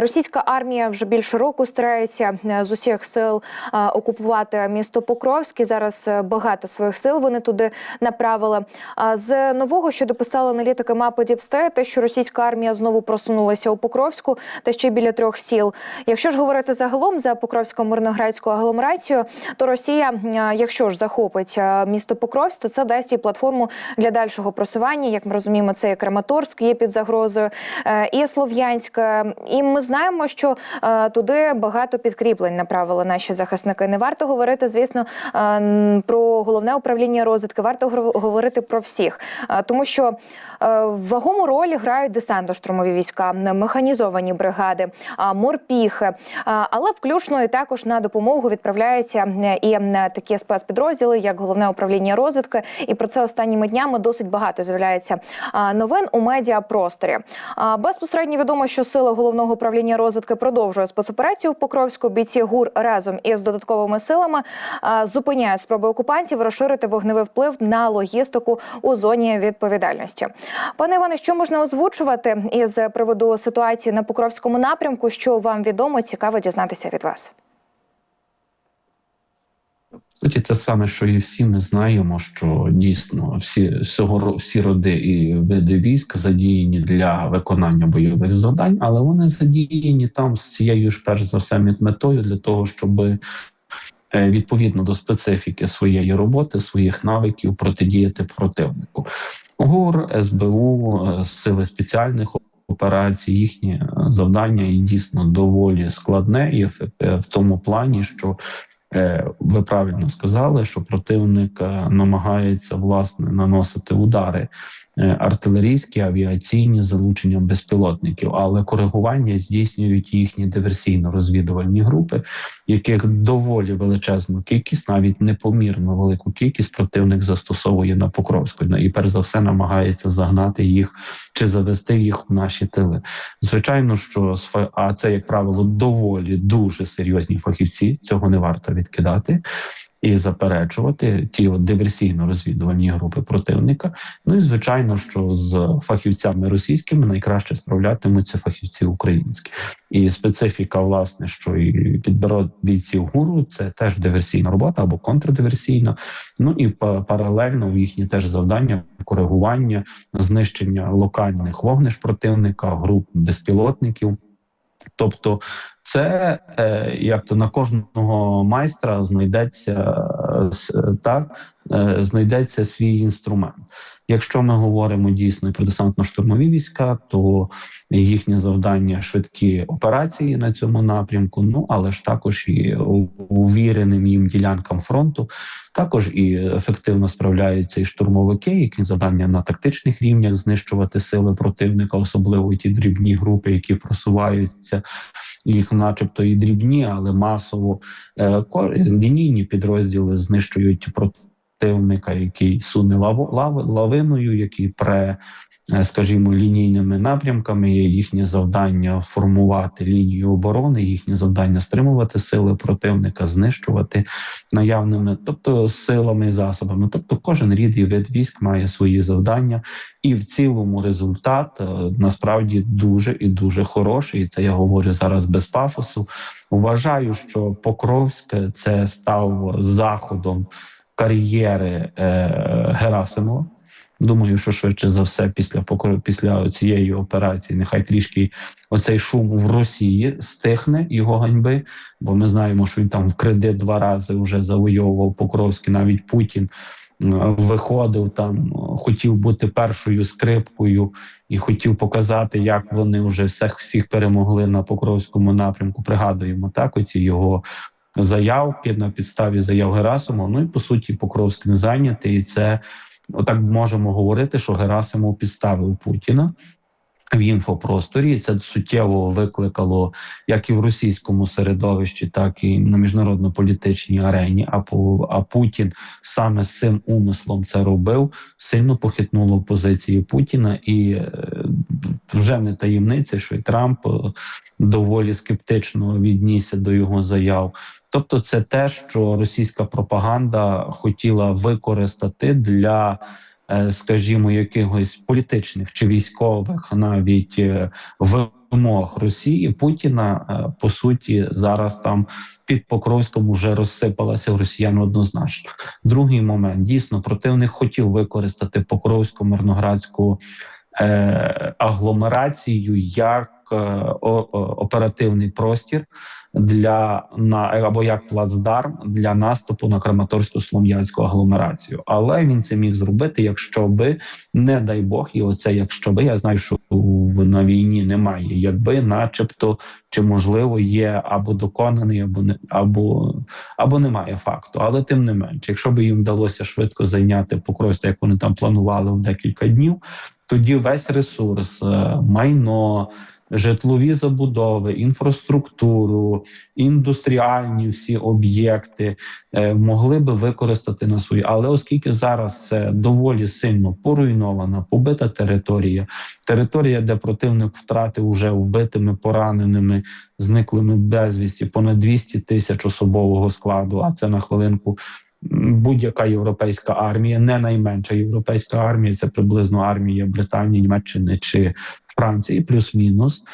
Російська армія вже більше року старається е, з усіх сил е, окупувати місто Покровськ. І Зараз е, багато своїх сил вони туди направили. А з нового, що дописали аналітики мапи Діпсте, те, що російська армія знову просунулася у Покровську та ще біля трьох сіл. Якщо ж говорити загалом за Покровську мирноградську агломерацію, то Росія, якщо ж захопить місто Покровськ, то це дасть їй платформу для дальшого просування. Як ми розуміємо, це і Краматорськ є під загрозою, і Слов'янськ. І ми знаємо, що е, туди багато підкріплень направили наші захисники. Не варто говорити, звісно, е, про головне управління розвідки. Варто говорити про всіх, Е, тому що е, вагому роль грають десантно-штурмові війська, механізовані бригади, а, морпіхи. А, Але включно і також на допомогу відправляються е, і е, такі спецпідрозділи, як головне управління розвідки. І про це останніми днями досить багато з'являється новин у медіапросторі. Безпосередньо відомо, що сили головного управління розвідки продовжує спецоперацію в Покровську. Бійці ГУР разом із додатковими силами зупиняють спроби окупантів розширити вогневий вплив на логістику у зоні відповідальності. Пане Іване, що можна озвучувати із приводу ситуації на Покровському напрямку? Що вам відомо, цікаво дізнатися від вас. Суті, те саме, що і всі ми знаємо, що дійсно всі всього всі роди і види військ задіяні для виконання бойових завдань, але вони задіяні там з цією ж перш за все мет- метою для того, щоб е, відповідно до специфіки своєї роботи, своїх навиків протидіяти противнику. ГУР, СБУ, е, сили спеціальних операцій, їхнє е, завдання і дійсно доволі складне і в тому плані, що Ви правильно сказали, що противник е, намагається власне наносити удари. е, артилерійські, авіаційні з залученням безпілотників, але коригування здійснюють їхні диверсійно-розвідувальні групи, яких доволі величезну кількість, навіть непомірно велику кількість противник застосовує на Покровську. Ну, і перш за все намагається загнати їх чи завести їх в наші тили. Звичайно, що а це, як правило, доволі дуже серйозні фахівці. Цього не варто відкидати і заперечувати ті от диверсійно-розвідувальні групи противника. Ну і звичайно, що з фахівцями російськими найкраще справлятимуться фахівці українські. І специфіка, власне, що і підбирати бійців гуру, це теж диверсійна робота або контрдиверсійна. Ну і паралельно в їхні теж завдання коригування, знищення локальних вогнищ противника, груп безпілотників. Тобто, це е, як то на кожного майстра знайдеться е, так, знайдеться свій інструмент. Якщо ми говоримо дійсно про десантно-штурмові війська, то їхнє завдання швидкі операції на цьому напрямку. Ну але ж також і увіреним їм ділянкам фронту, також і ефективно справляються і штурмовики, які завдання на тактичних рівнях знищувати сили противника, особливо ті дрібні групи, які просуваються, їх, начебто, і дрібні, але масово е, лінійні підрозділи знищують противника, який суне лаво, лави, лавиною, який пре. е, Скажімо, лінійними напрямками є їхнє завдання формувати лінію оборони, їхнє завдання стримувати сили противника, знищувати наявними, тобто силами і засобами. Тобто, кожен рід і вид військ має свої завдання, і в цілому результат е, насправді дуже і дуже хороший. І це я говорю зараз без пафосу. Вважаю, що Покровськ це став заходом кар'єри е, Герасимова. Думаю, що швидше за все, після після цієї операції, нехай трішки оцей шум в Росії стихне його ганьби, бо ми знаємо, що він там в кредит два рази вже завойовував Покровський, навіть Путін е, виходив там, хотів бути першою скрипкою і хотів показати, як вони вже всіх всіх перемогли на Покровському напрямку. Пригадуємо так, оці його заявки на підставі заяв Герасимова. Ну і по суті, Покровськ не зайнятий, і це отак можемо говорити, що Герасимов підставив Путіна. В інфопросторі це суттєво викликало як і в російському середовищі, так і на міжнародно-політичній арені. А по а Путін саме з цим умислом це робив, сильно похитнуло позиції Путіна, і е, вже не таємниця, що і Трамп е, доволі скептично віднісся до його заяв. Тобто, це те, що російська пропаганда хотіла використати для е, скажімо, якихось політичних чи військових, навіть е, вимогах Росії Путіна е, по суті зараз там під Покровськом вже розсипалася у росіян однозначно. Другий момент дійсно противник хотів використати Покровську мирноградську агломерацію як е, оперативний простір для на або як плацдарм для наступу на Краматорську слом'янську агломерацію. Але він це міг зробити, якщо би не дай Бог, і оце якщо би я знаю, що на війні немає, якби, начебто, чи можливо є або доконаний, або не або, або немає факту. Але тим не менше, якщо би їм вдалося швидко зайняти Покровськ, як вони там планували в декілька днів, тоді весь ресурс, е, майно. Житлові забудови, інфраструктуру, індустріальні всі об'єкти е, могли би використати на свої, але оскільки зараз це доволі сильно поруйнована, побита територія, територія, де противник втратив уже вбитими, пораненими, зниклими безвісті, понад 200 тисяч особового складу. А це на хвилинку будь-яка європейська армія, не найменша європейська армія, це приблизно армія Британії, Німеччини чи Франції, плюс-мінус.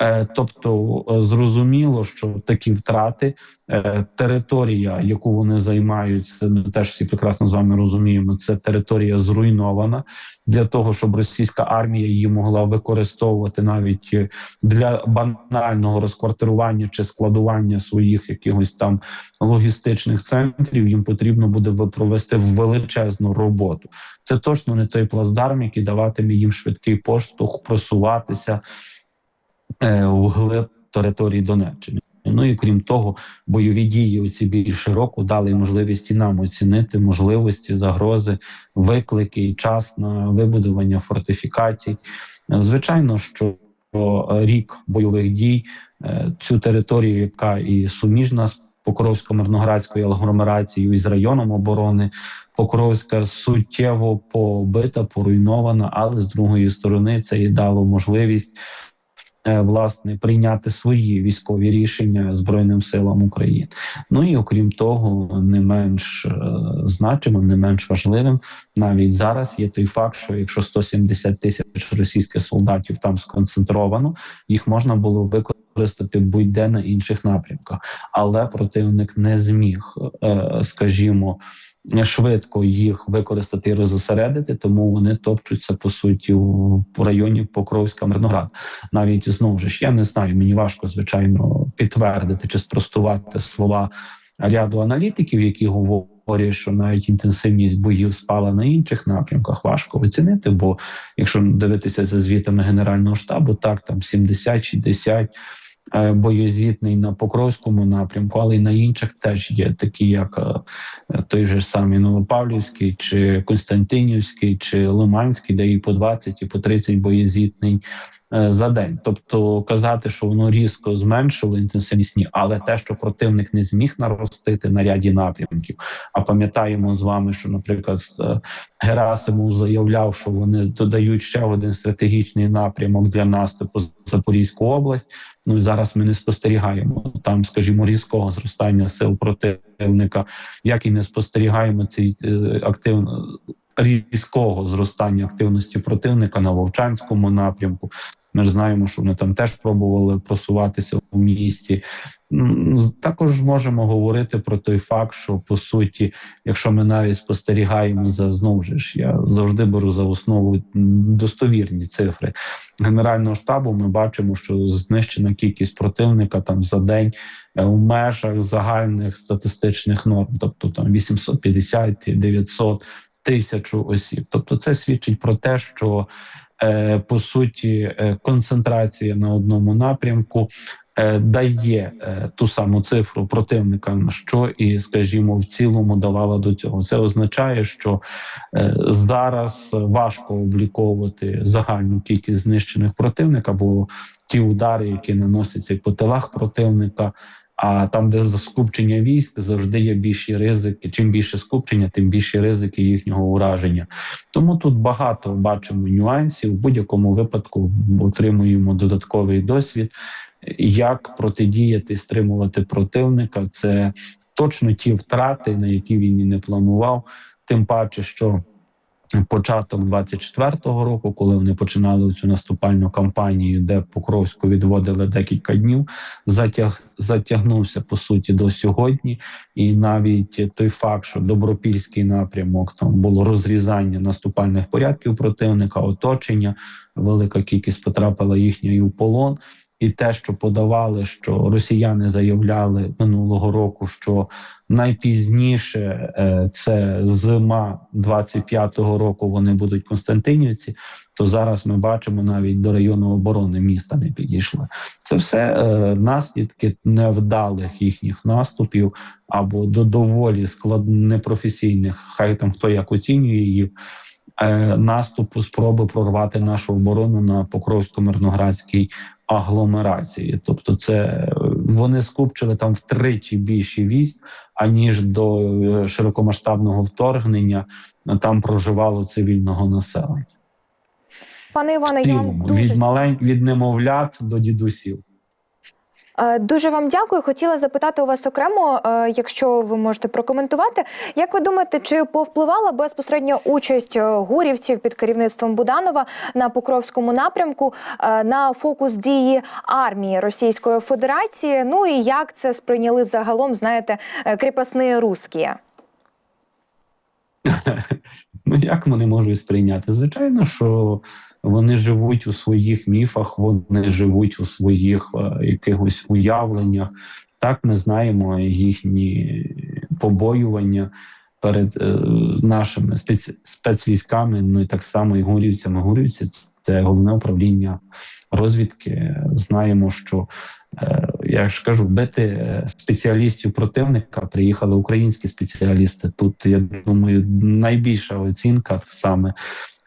Е, Тобто е, зрозуміло, що такі втрати, е, територія, яку вони займають, ми теж всі прекрасно з вами розуміємо. Це територія зруйнована для того, щоб російська армія її могла використовувати навіть для банального розквартирування чи складування своїх якихось там логістичних центрів. Їм потрібно буде провести величезну роботу. Це точно не той плацдарм, який даватиме їм швидкий поштовх просуватися е, вглиб території Донеччини. Ну і крім того, бойові дії оці більш широко дали можливість і нам оцінити можливості, загрози, виклики час на вибудування фортифікацій. Е, Звичайно, що рік бойових дій е, цю територію, яка і суміжна з Покровсько-Мирноградською агломерацією і з районом оборони, Покровська суттєво побита, поруйнована, але з другої сторони це і дало можливість е, власне прийняти свої військові рішення збройним силам України. Ну і окрім того, не менш е, значимим, не менш важливим, навіть зараз є той факт, що якщо 170 тисяч російських солдатів там сконцентровано, їх можна було використати будь-де на інших напрямках, але противник не зміг, е, скажімо. Швидко їх використати і розосередити, тому вони топчуться по суті у районі Покровська Мирноград. Навіть знову ж я не знаю, мені важко звичайно підтвердити чи спростувати слова ряду аналітиків, які говорять, що навіть інтенсивність боїв спала на інших напрямках. Важко оцінити, бо якщо дивитися за звітами Генерального штабу, так там 70-60 е, боєзітний на Покровському напрямку, але й на інших теж є такі, як е, той же самий Новопавлівський, чи Константинівський, чи Лиманський, де і по 20, і по 30 боєзітний за день. Тобто казати, що воно різко зменшило інтенсивність, ні, але те, що противник не зміг наростити на ряді напрямків. А пам'ятаємо з вами, що, наприклад, е, Герасимов заявляв, що вони додають ще один стратегічний напрямок для наступу Запорізьку область. Ну і зараз ми не спостерігаємо там, скажімо, різкого зростання сил противника, як і не спостерігаємо цей е, активно різкого зростання активності противника на Вовчанському напрямку. Ми ж знаємо, що вони там теж пробували просуватися в місті. Також можемо говорити про той факт, що по суті, якщо ми навіть спостерігаємо за знову ж я завжди беру за основу достовірні цифри генерального штабу, ми бачимо, що знищена кількість противника там за день е, в межах загальних статистичних норм, тобто там 850, 900, тисячу осіб. Тобто, це свідчить про те, що е, по суті е, концентрація на одному напрямку. е, Дає е, ту саму цифру противника, що і, скажімо, в цілому давала до цього. Це означає, що е, зараз важко обліковувати загальну кількість знищених противника, бо ті удари, які наносяться по тилах противника. А там, де скупчення військ, завжди є більші ризики. Чим більше скупчення, тим більші ризики їхнього ураження. Тому тут багато бачимо нюансів. В будь-якому випадку отримуємо додатковий досвід, як протидіяти, стримувати противника. Це точно ті втрати, на які він і не планував. Тим паче, що початок 24-го року, коли вони починали цю наступальну кампанію, де Покровську відводили декілька днів, затяг затягнувся по суті до сьогодні. І навіть той факт, що добропільський напрямок там було розрізання наступальних порядків противника, оточення, велика кількість потрапила їхньої у полон. І те, що подавали, що росіяни заявляли минулого року, що найпізніше е, це зима 25-го року вони будуть Константинівці, то зараз ми бачимо навіть до району оборони міста не підійшли. Це все е, наслідки невдалих їхніх наступів або до доволі склад непрофесійних, хай там хто як оцінює їх. е, Наступу спроби прорвати нашу оборону на Покровсько-Мирноградській агломерації, тобто, це вони скупчили там втричі більше військ, аніж до е, широкомасштабного вторгнення там проживало цивільного населення. Пане Іване, я вам дуже від малень від немовлят до дідусів. Е, Дуже вам дякую. Хотіла запитати у вас окремо, е, якщо ви можете прокоментувати. Як ви думаєте, чи повпливала безпосередньо участь е, гурівців під керівництвом Буданова на Покровському напрямку на фокус дії армії Російської Федерації? Ну і як це сприйняли загалом, знаєте, кріпосні русські? Ну як вони можуть сприйняти? Звичайно, що вони живуть у своїх міфах, вони живуть у своїх е, якихось уявленнях. Так ми знаємо їхні побоювання перед е, нашими спец, спецвійськами. Ну і так само і гурівцями. Гурівці це головне управління розвідки. Знаємо, що е, я ж кажу, бити е, спеціалістів противника приїхали українські спеціалісти. Тут я думаю, найбільша оцінка саме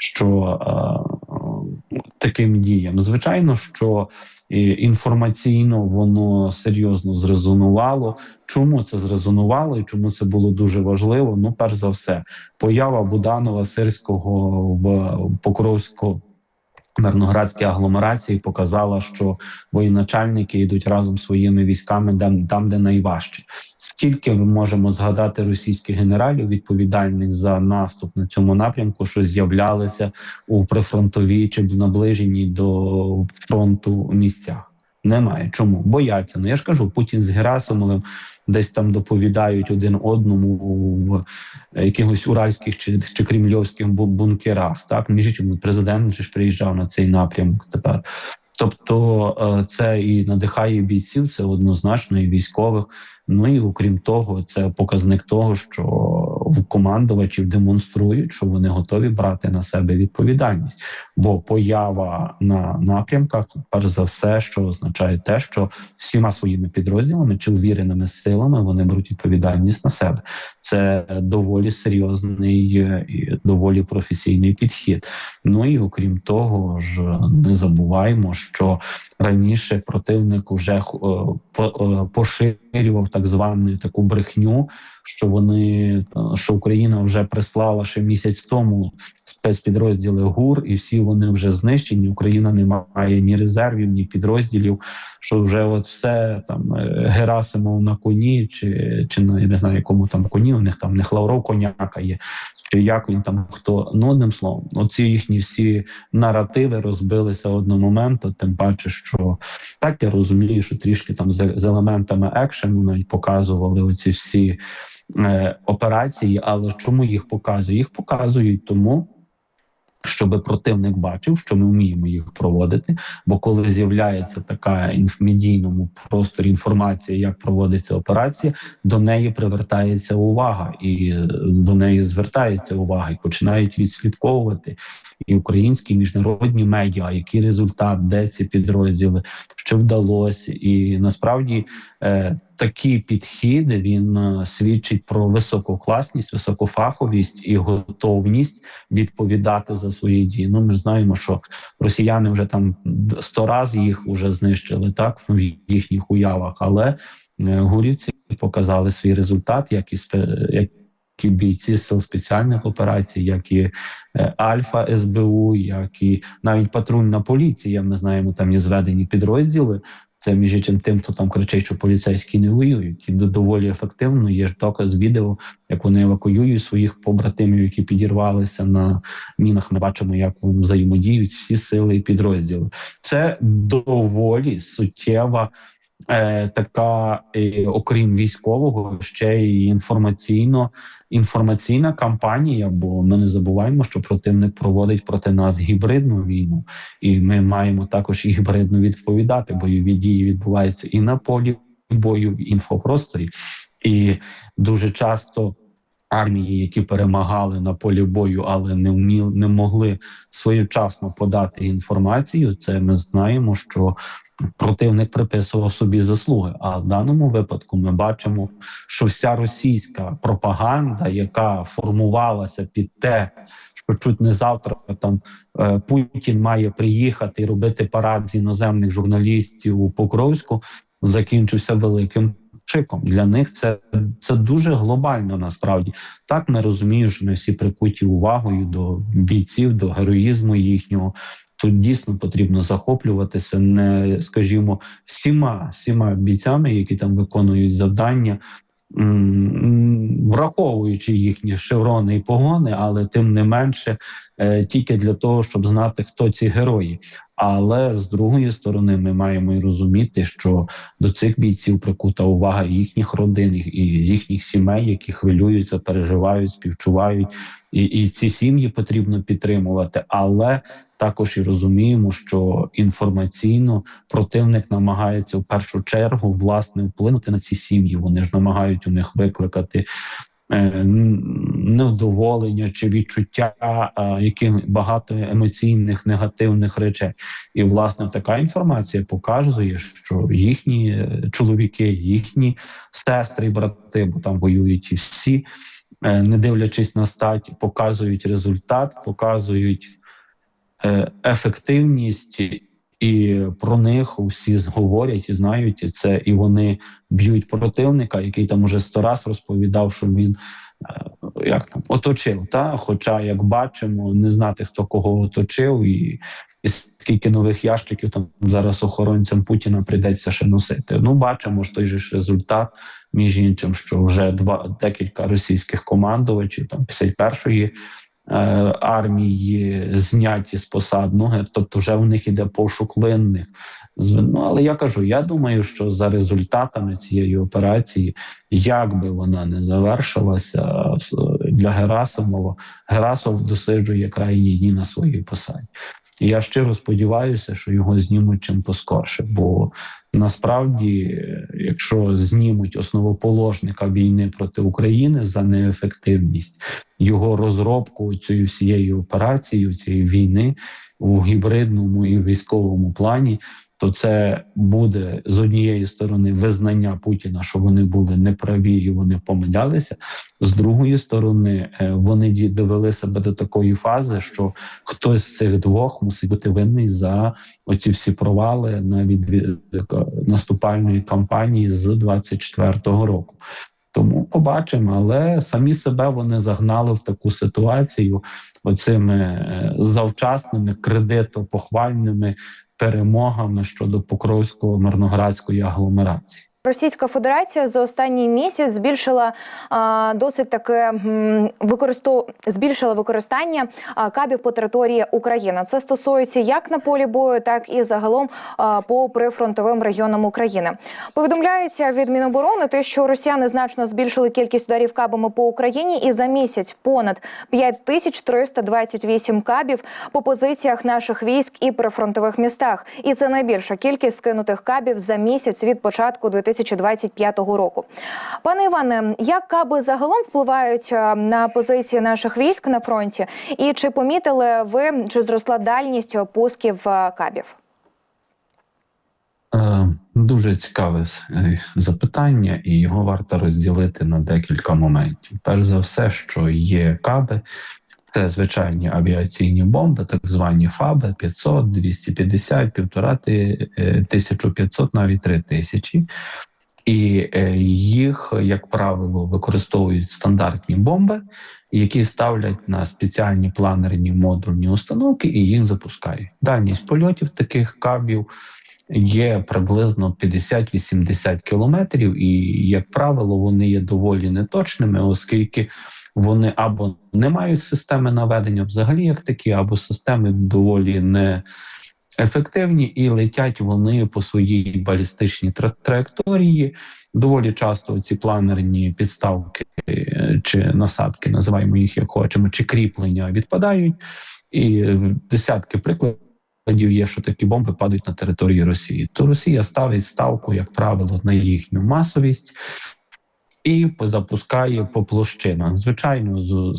що е, таким діям. Звичайно, що інформаційно воно серйозно зрезонувало. Чому це зрезонувало і чому це було дуже важливо? Ну, перш за все, поява Буданова Сирського в Покровську. Мирноградській агломерації показала, що воєначальники йдуть разом своїми військами там, там, де найважче. Скільки ми можемо згадати російських генералів, відповідальних за наступ на цьому напрямку, що з'являлися у прифронтовій чи наближеній до фронту місцях? Немає чому бояться. Ну я ж кажу, Путін з Герасимовим десь там доповідають один одному в якихось уральських чи, чи кремльовських бу- бункерах. Так між іншим, президент ж приїжджав на цей напрямок тепер. Тобто е, це і надихає бійців, це однозначно і військових. Ну і окрім того, це показник того, що командувачів демонструють, що вони готові брати на себе відповідальність. Бо поява на напрямках, перш за все, що означає те, що всіма своїми підрозділами чи увіреними силами вони беруть відповідальність на себе. Це доволі серйозний е, і доволі професійний підхід. Ну і окрім того ж, не забуваємо, що раніше противник вже е, е, поширював так звану таку брехню, що вони що Україна вже прислала ще місяць тому спецпідрозділи ГУР, і всі вони вже знищені. Україна не має ні резервів, ні підрозділів. Що вже от все там е, Герасимов на коні, чи чи на я не знаю, якому там коні. У них там не хлавров коняка є, чи як він там хто. Ну одним словом, оці їхні всі наративи розбилися одномоменту. Тим паче, що так я розумію, що трішки там з, з елементами екшену навіть показували оці всі е, операції. Але чому їх показують? Їх показують тому. Щоб противник бачив, що ми вміємо їх проводити. Бо коли з'являється така в медійному просторі інформація, як проводиться операція, до неї привертається увага, і е, до неї звертається увага, і починають відслідковувати і українські і міжнародні медіа, який результат, де ці підрозділи, що вдалося, і насправді е, такий підхід він е, свідчить про висококласність, високофаховість і готовність відповідати за свої дії. Ну ми ж знаємо, що росіяни вже там сто разів їх вже знищили так в їхніх уявах, але е, гурівці показали свій результат, як і як і бійці сил спеціальних операцій, як і е, Альфа СБУ, як і навіть патрульна поліція. Ми знаємо, там є зведені підрозділи. Це між іншим тим, хто там кричить, що поліцейські не воюють, і доволі ефективно. Є ж доказ відео, як вони евакуюють своїх побратимів, які підірвалися на мінах. Ми бачимо, як взаємодіють всі сили і підрозділи. Це доволі суттєва. Е, така, е, окрім військового, ще й інформаційно інформаційна кампанія. Бо ми не забуваємо, що противник проводить проти нас гібридну війну, і ми маємо також і гібридно відповідати. Бойові дії відбуваються і на полі бою, в інфопросторі, і дуже часто. Армії, які перемагали на полі бою, але не вміли, не могли своєчасно подати інформацію. Це ми знаємо, що противник приписував собі заслуги. А в даному випадку ми бачимо, що вся російська пропаганда, яка формувалася під те, що чуть не завтра там е, Путін має приїхати і робити парад з іноземних журналістів у Покровську, закінчився великим чиком. Для них це, це дуже глобально. Насправді так ми розуміємо, що не всі прикуті увагою до бійців, до героїзму їхнього. Тут дійсно потрібно захоплюватися, не скажімо, всіма всіма бійцями, які там виконують завдання, враховуючи їхні шеврони і погони, але тим не менше е, тільки для того, щоб знати, хто ці герої. Але з другої сторони, ми маємо і розуміти, що до цих бійців прикута увага їхніх родин і їхніх сімей, які хвилюються, переживають, співчувають, і, і ці сім'ї потрібно підтримувати. Але також і розуміємо, що інформаційно противник намагається в першу чергу власне вплинути на ці сім'ї. Вони ж намагають у них викликати. е, Невдоволення чи відчуття яких багато емоційних негативних речей, і власне така інформація показує, що їхні е, чоловіки, їхні сестри, брати, бо там воюють і всі, е, не дивлячись на стать, показують результат, показують ефективність, і про них усі говорять і знають і це, і вони б'ють противника, який там уже сто раз розповідав, що він е, як там оточив. Та хоча, як бачимо, не знати хто кого оточив, і, і скільки нових ящиків там зараз охоронцям Путіна прийдеться ще носити. Ну, бачимо ж той же ж результат. Між іншим, що вже два декілька російських командувачів там 51-ї е, армії зняті з посад. Ну, тобто, вже в них іде пошук винних. Ну, але я кажу, я думаю, що за результатами цієї операції, як би вона не завершилася для Герасимова, Герасов досиджує крайні дні на своїй посаді. І я щиро сподіваюся, що його знімуть чим поскорше, бо насправді, якщо знімуть основоположника війни проти України за неефективність, його розробку цієї всієї операції, цієї війни у гібридному і військовому плані, то це буде з однієї сторони визнання Путіна, що вони були неправі і вони помилялися. З другої сторони, е, вони довели себе до такої фази, що хтось з цих двох мусить бути винний за оці всі провали на відві- наступальної кампанії з 24-го року. Тому побачимо, але самі себе вони загнали в таку ситуацію оцими е, завчасними кредитопохвальними перемогами щодо Покровського мирноградської агломерації. Російська Федерація за останній місяць збільшила а, досить таке використов... збільшила використання а, кабів по території України. Це стосується як на полі бою, так і загалом а, по прифронтовим регіонам України. Повідомляється від Міноборони, те, що росіяни значно збільшили кількість ударів кабами по Україні, і за місяць понад 5328 кабів по позиціях наших військ і прифронтових містах. І це найбільша кількість скинутих кабів за місяць від початку 2025 року. Пане Іване, як каби загалом впливають е, на позиції наших військ на фронті? І чи помітили ви, чи зросла дальність пусків е, кабів? Е, Дуже цікаве запитання, і його варто розділити на декілька моментів. Перш за все, що є каби, це звичайні авіаційні бомби, так звані ФАБи 500, 250, півтора ти- е, 1500, навіть 3000. і е, їх, як правило, використовують стандартні бомби, які ставлять на спеціальні планерні модульні установки і їх запускають. Дальність польотів таких кабів є приблизно 50-80 кілометрів, і, як правило, вони є доволі неточними, оскільки вони або не мають системи наведення взагалі як такі, або системи доволі не ефективні, і летять вони по своїй балістичній тра- траєкторії. Доволі часто ці планерні підставки е, чи насадки, називаємо їх як хочемо, чи кріплення відпадають, і е, десятки прикладів є, що такі бомби падають на території Росії. То Росія ставить ставку, як правило, на їхню масовість і запускає по площинах. Звичайно, з-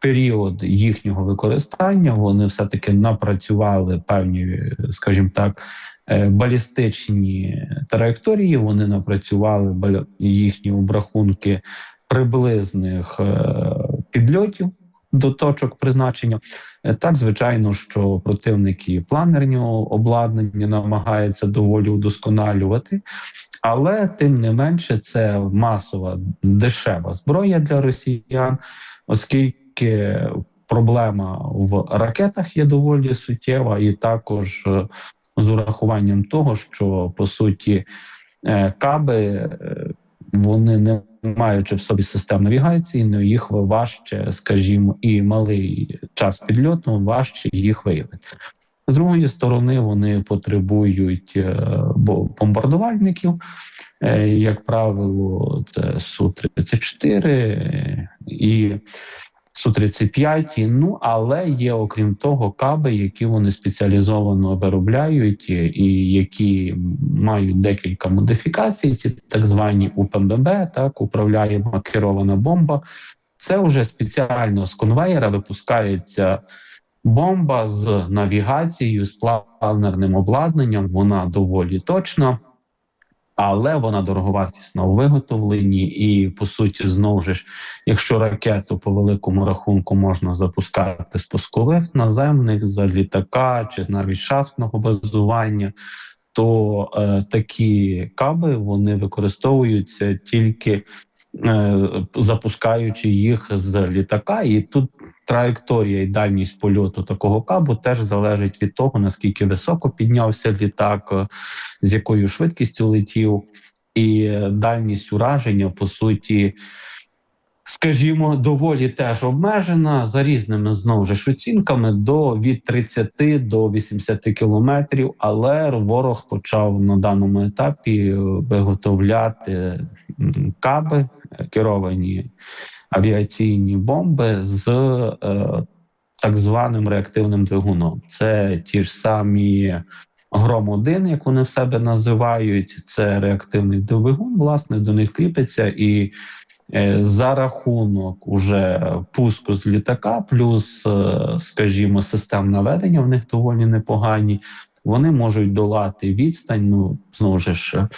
період їхнього використання вони все таки напрацювали певні, скажімо так. е, Балістичні траєкторії вони напрацювали їхні обрахунки приблизних е, підльотів до точок призначення. Е, Так, звичайно, що противники планерного обладнання намагаються доволі удосконалювати, але тим не менше це масова дешева зброя для росіян, оскільки проблема в ракетах є доволі суттєва, і також е, з урахуванням того, що по суті е, каби вони не маючи в собі систем навігації, ну їх важче, скажімо, і малий час підльоту важче їх виявити. З другої сторони, вони потребують е, бомбардувальників. Е, Як правило, це Су-34 е, і Су-35, ну але є окрім того каби, які вони спеціалізовано виробляють, е, і які мають декілька модифікацій. Ці так звані УПМБ, так управляємо керована бомба. Це вже спеціально з конвейера випускається бомба з навігацією, з планерним обладнанням. Вона доволі точна. Але вона дороговартісна у виготовленні, і по суті, знову ж, якщо ракету по великому рахунку можна запускати з пускових наземних за літака чи навіть шахтного базування, то е, такі каби вони використовуються тільки запускаючи їх з літака, і тут траєкторія і дальність польоту такого кабу теж залежить від того наскільки високо піднявся літак, е, з якою швидкістю летів, і е, дальність ураження по суті. Скажімо, доволі теж обмежена за різними знову ж оцінками до від 30 до 80 кілометрів. Але ворог почав на даному етапі е, виготовляти каби, е, керовані авіаційні бомби з е, так званим реактивним двигуном. Це ті ж самі гром 1 як вони в себе називають. Це реактивний двигун. Власне до них кріпиться і. е, За рахунок уже пуску з літака, плюс, е, скажімо, систем наведення в них доволі непогані. Вони можуть долати відстань. Ну знову ж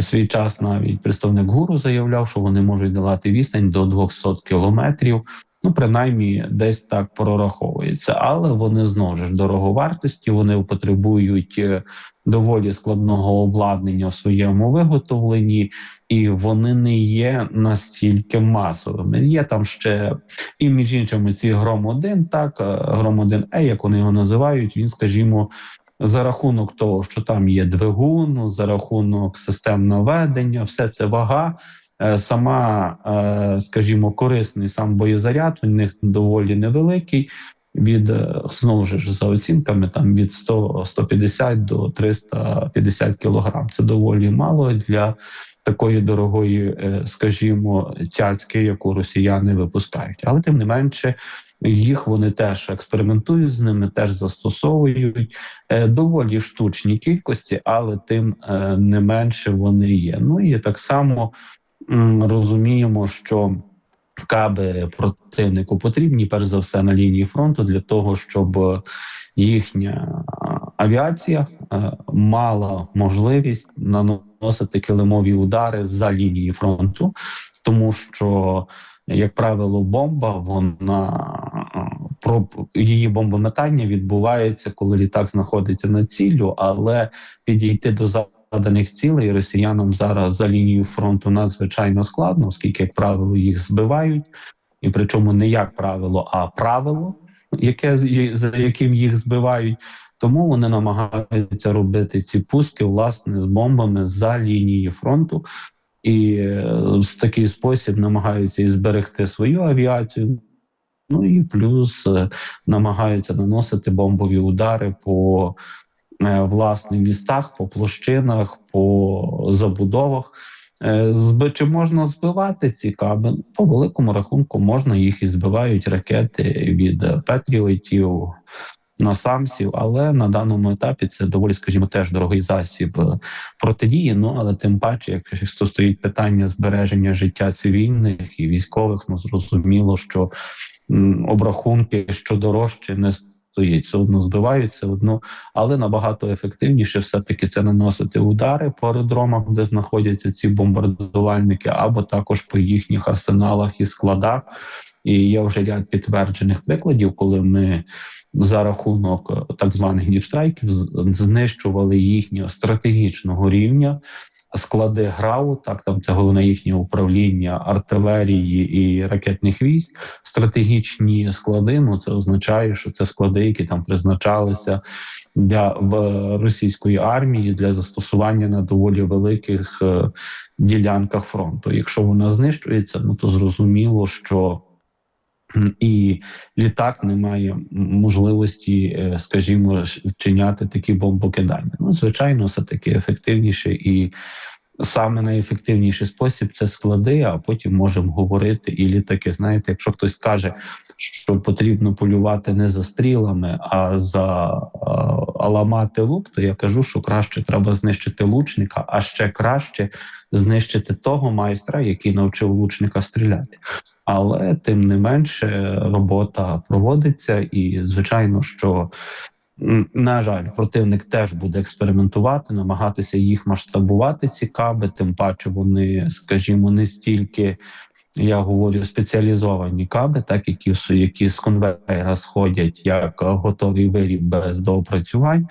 свій час навіть представник гуру заявляв, що вони можуть долати відстань до 200 кілометрів. Ну, принаймні, десь так прораховується, але вони знову ж дороговартості. Вони потребують е, доволі складного обладнання в своєму виготовленні, і вони не є настільки масовими. Є там ще і між іншими ці гром 1 так е, гром 1 е як вони його називають. Він, скажімо, за рахунок того, що там є двигун, за рахунок систем наведення, все це вага. Е, Сама, е, скажімо, корисний сам боєзаряд у них доволі невеликий. Від е, знову ж за оцінками там від 100 150 до 350 кілограм. Це доволі мало для такої дорогої, скажімо, цяцьки, яку росіяни випускають. Але тим не менше, їх вони теж експериментують з ними, теж застосовують е, доволі штучні кількості, але тим е, не менше вони є. Ну і так само розуміємо, що каби противнику потрібні перш за все на лінії фронту для того, щоб їхня авіація е, мала можливість наносити килимові удари за лінії фронту, тому що, як правило, бомба вона про її бомбометання відбувається, коли літак знаходиться над ціллю, але підійти до заданих цілей росіянам зараз за лінією фронту надзвичайно складно, оскільки, як правило, їх збивають, і причому не як правило, а правило, яке за яким їх збивають. Тому вони намагаються робити ці пуски власне з бомбами за лінією фронту, і е, в такий спосіб намагаються і зберегти свою авіацію. Ну і плюс е, намагаються наносити бомбові удари по е, власне містах, по площинах, по забудовах. Чи можна збивати ці каби? По великому рахунку можна їх і збивають ракети від е, Петріотів, насамсів, але на даному етапі це доволі, скажімо, теж дорогий засіб е, протидії. Ну але тим паче, якщо стоїть питання збереження життя цивільних і військових, ну зрозуміло, що обрахунки що дорожче не стоїть, все одно збивають, все одно, але набагато ефективніше все таки це наносити удари по аеродромах, де знаходяться ці бомбардувальники, або також по їхніх арсеналах і складах. І є вже ряд підтверджених прикладів, коли ми за рахунок е, так званих діпстрайків знищували їхнього стратегічного рівня. Склади ГРАУ, так там це головне їхнє управління артилерії і ракетних військ. Стратегічні склади. Ну це означає, що це склади, які там призначалися для в російської армії для застосування на доволі великих е, ділянках фронту. Якщо вона знищується, ну то зрозуміло, що і літак не має можливості, е, скажімо, вчиняти такі бомбокидання. Ну, звичайно, все таки ефективніше і. Саме найефективніший спосіб це склади, а потім можемо говорити і літаки. Знаєте, якщо хтось каже, що потрібно полювати не за стрілами, а за а, ламати лук, то я кажу, що краще треба знищити лучника, а ще краще знищити того майстра, який навчив лучника стріляти. Але тим не менше робота проводиться, і звичайно, що на жаль, противник теж буде експериментувати, намагатися їх масштабувати. Ці каби, тим паче вони, скажімо, не стільки. Я говорю спеціалізовані каби, так які які з конвейера сходять як готовий виріб без доопрацювань.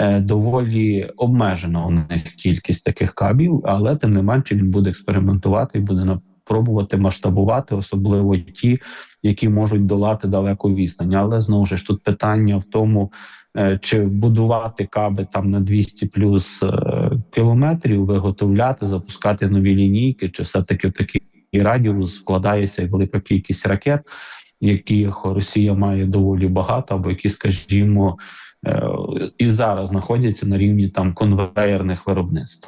Е, доволі обмежена у них кількість таких кабів, але тим не менше він буде експериментувати і буде пробувати масштабувати, особливо ті, які можуть долати далеку відстань. Але знову ж тут питання в тому, чи будувати каби там на 200 плюс е, кілометрів, виготовляти, запускати нові лінійки, чи все таки в такий радіус складається і велика кількість ракет, яких Росія має доволі багато, або які, скажімо, е, і зараз знаходяться на рівні там конвеєрних виробництв.